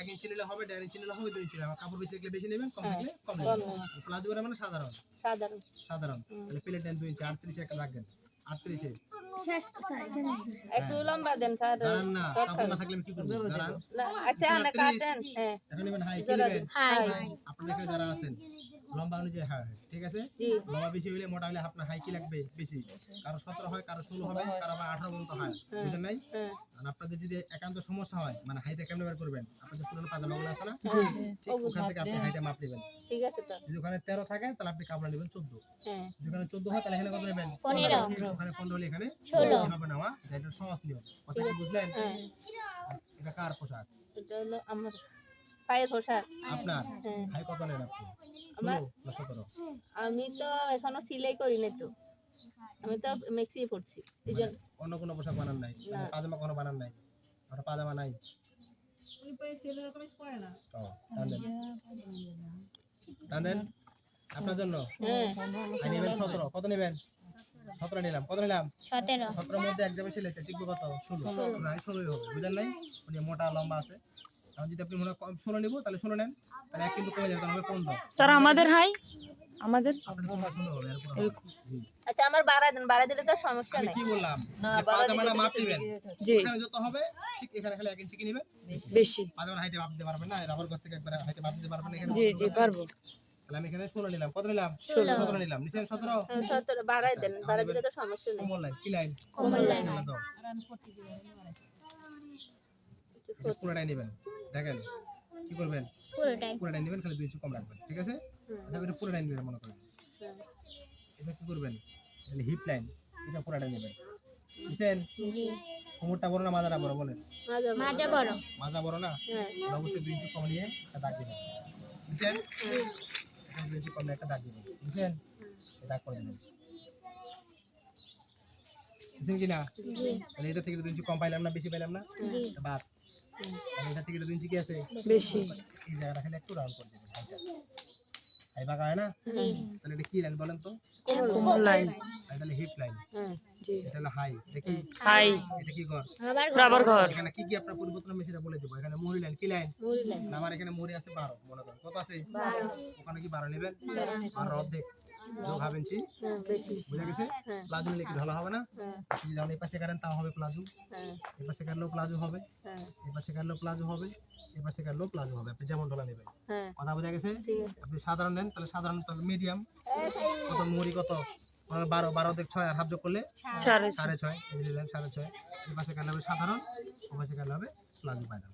এক ইঞ্চি নিলে হবে দেড় ইঞ্চি নিলে হবে দুই ইঞ্চি হবে। কাপড় বেশি থাকলে বেশি নেবেন কম হ্যাঁ, কম নেবেন। প্লাজো করে মানে সাধারণ। সাধারণ। সাধারণ। তাহলে প্লেট নেন দুই ইঞ্চি আটত্রিশে একটা লাগবেন আটত্রিশে। একটু লম্বা দেন স্যার দাঁড়ান না কাপড় না থাকলে কি করব? দাঁড়ান। না, আচ্ছা না কাটেন। হ্যাঁ। এখন নেবেন হাই কি নেবেন? দিন। এখানে যারা আছেন। লম্বা অনুযায়ী হাই হয় ঠিক আছে? লম্বা বেশি হইলে মোটা হলে আপনার হাই কি লাগবে বেশি। কারও সতেরো হয় কারও ষোলো হবে কারও আবার আঠারো পর্যন্ত হয় হ্যাঁ। বুঝলেন নাই? হ্যাঁ। আর আপনাদের যদি একান্ত সমস্যা হয় মানে হাইটা কেমন বের করবেন? আপনাদের পুরনো পাজামাগুলো আছে না? ঠিক ওখান থেকে আপনি হাইটা মাপ নেবেন। ঠিক আছে তো। যদি ওখানে তেরো থাকে তাহলে আপনি কাপড় নেবেন চোদ্দ। হ্যাঁ। যদি ওখানে চোদ্দ হয় তাহলে এখানে কত নেবেন? ওখানে পনেরো হলে এখানে ষোলো। হবে নেওয়া যেটা সহজ নিয়ম। কথা বুঝলেন? হ্যাঁ। এটা কার পোশাক? এটা হলো আমার পায়ের পোশাক। আপনার? হ্যাঁ। হাই কত নেন আপনি? আমি তো এখনও সিলাই করি না তো। আমি তো মেক্সি পড়ছি এই জন্য। অন্য কোনো পোশাক বানান নাই? মানে পাজামা কোনো বানান নাই? ওটা পাজামা নাই। টান দেন। আপনার জন্য? হ্যাঁ। নেবেন সতেরো। কত নেবেন? সতেরো নিলাম। কত নিলাম? সতেরো। সতেরোর মধ্যে এক যাবে সিলেক্ট টিকবে কত? ষোলো। প্রায় ষোলোই হবে। বুঝলেন নাই? উনি মোটা লম্বা আছে। এখন যদি আপনি মনে করেন ষোলো নিবো তাহলে ষোলো নেন। তাহলে এক কিন্তু কমে যাবে তাহলে হবে পনেরো। স্যার আমাদের হাই? আমাদের? আপনাদের পনেরো ষোলো হবে। জি। আচ্ছা আমার বাড়া দেন বাড়া দিলে তো সমস্যা নাই। কি বললাম? না যে পাজামাটা মাপ দিবেন। জি। এখানে যত হবে ঠিক এখানে খালি এক ইঞ্চি কি নিবেন। বেশি। পাজামার হাইটে মাপ দিতে পারবেন না রাবার ঘর থেকে একবার হাইটে মাপ দিতে পারবেন এখানে জি জি পারব। তাহলে আমি এখানে ষোলো নিলাম। কত নিলাম। সতেরো নিলাম। নিচে সতেরো? হ্যাঁ, সতেরো। বাড়াই দেন বাড়া দিলে তো সমস্যা নেই। কোমল লাইন কি লাইন কোমল লাইন। পুরোটাই নেবেন। দেখেন কি করবেন? পুরোটাই পুরোটাই নেবেন খালি দুই ইঞ্চি কম রাখবেন ঠিক আছে? আচ্ছা এটা পুরোটাই নেবেন মনে করেন। এটা কি করবেন? এটা হিপ লাইন এটা পুরোটাই নেবেন বুঝছেন? জি। কোমরটা বড় না মাজাটা বড় বলেন? মাজা মাজা বড়। মাজা বড় না? হ্যাঁ। তাহলে অবশ্যই দুই ইঞ্চি কম নিয়ে একটা দাগ দিবেন। বুঝছেন? দুই ইঞ্চি কম নিয়ে একটা দাগ দিবেন। বুঝছেন? দাগ করে দিবেন। বুঝছেন কি না? জি। তাহলে এটা থেকে দুই ইঞ্চি কম পাইলাম না বেশি পাইলাম না? জি। বাদ তাহলে এটা থেকে দুই ইঞ্চি কি আছে? বেশি। এই জায়গাটা খালি একটু রাউন্ড করে দেবেন হাইটা হাই বাঁকা হয় না? তাহলে এটা কি লাইন বলেন তো? কোমল লাইন তাহলে হিপ লাইন হ্যাঁ জি। এটা হলো হাই এটা কি? হাই এটা কি ঘর? আবার রাবার ঘর। এখানে কি কি আপনার পরিবর্তন আমি সেটা বলে দেবো। এখানে মুড়ি লাইন কি লাইন মুড়ি লাইন আমার এখানে মুড়ি আছে বারো মনে করেন। কত আছে? বারো। ওখানে কি বারো নেবেন বারো অর্ধেক। যোগ হাফ ইঞ্চি হ্যাঁ বুঝে গেছে? হ্যাঁ প্লাজো নিলে কি ভালো হবে না? হ্যাঁ। যদি যেমন এই পাশে কাটেন তাও হবে প্লাজো। হ্যাঁ। এই পাশে কাটলেও প্লাজো হবে। হ্যাঁ। এই পাশে কাটলেও প্লাজো হবে। এই পাশে কাটলেও প্লাজো হবে। আপনি যেমন ঢোলা নেবেন। হ্যাঁ। কথা বোঝা গেছে? আপনি সাধারণ নেন তাহলে সাধারণ তাহলে মিডিয়াম কত মুড়ি কত? বারো বারো দেখ ছয় আর হাফ যোগ করলে? সাড়ে ছয়। এই নিলেন সাড়ে ছয়। এই পাশে কাটলে হবে সাধারণ ও পাশে কাটলে হবে প্লাজো কোনটা